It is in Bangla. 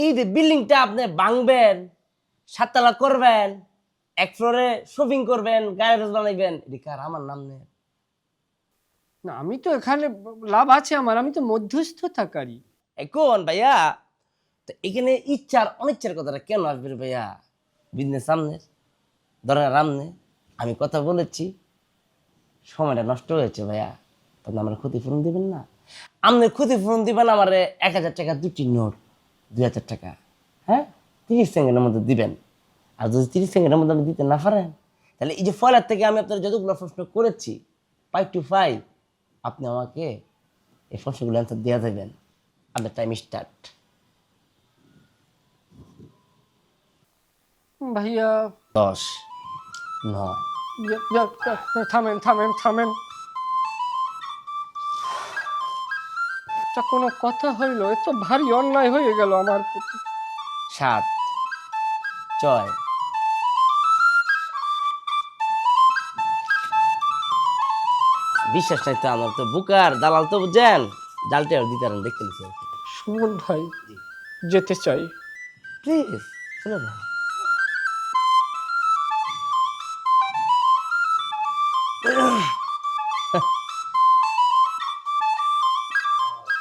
এই যে বিল্ডিংটা আপনি ভাঙবেন সাততলা করবেন এক ফ্লোরে শপিং করবেন গ্যারেজ বানাইবেন এটি কার আমার নাম নেই? না আমি তো এখানে লাভ আছে আমার আমি তো মধ্যস্থ মধ্যস্থতাকারী এখন ভাইয়া তো এখানে ইচ্ছার অনিচ্ছার কথাটা কেন আসবে ভাইয়া? বিজনেস সামনে ধরেন রামনে আমি কথা বলেছি সময়টা নষ্ট হয়েছে ভাইয়া তখন আমার ক্ষতিপূরণ দিবেন না। আপনি ক্ষতিপূরণ দিবেন আমার এক হাজার টাকা দুটি নোট। দুই হাজার টাকা। হ্যাঁ? তিরিশ সেকেন্ডের মধ্যে দিবেন। আর যদি তিরিশ সেকেন্ডের মধ্যে আপনি দিতে না পারেন তাহলে এই যে ফলার থেকে আমি আপনার যতগুলো প্রশ্ন করেছি ফাইভ টু ফাইভ আপনি আমাকে এই প্রশ্নগুলো অ্যান্সার দেওয়া যাবেন আপনার টাইম স্টার্ট ভাইয়া। দশ নয়। থামেন থামেন থামেন। এটা কোনো কথা হইল এ তো ভারী অন্যায় হয়ে গেল আমার প্রতি। সাত। ছয়। বিশ্বাস নাই তো আমার তো বুকার দালাল তো বুঝছেন জালটা দিতে পারেন দেখতে নিচ্ছি সুমন ভাই যেতে চাই। প্লিজ চলে না।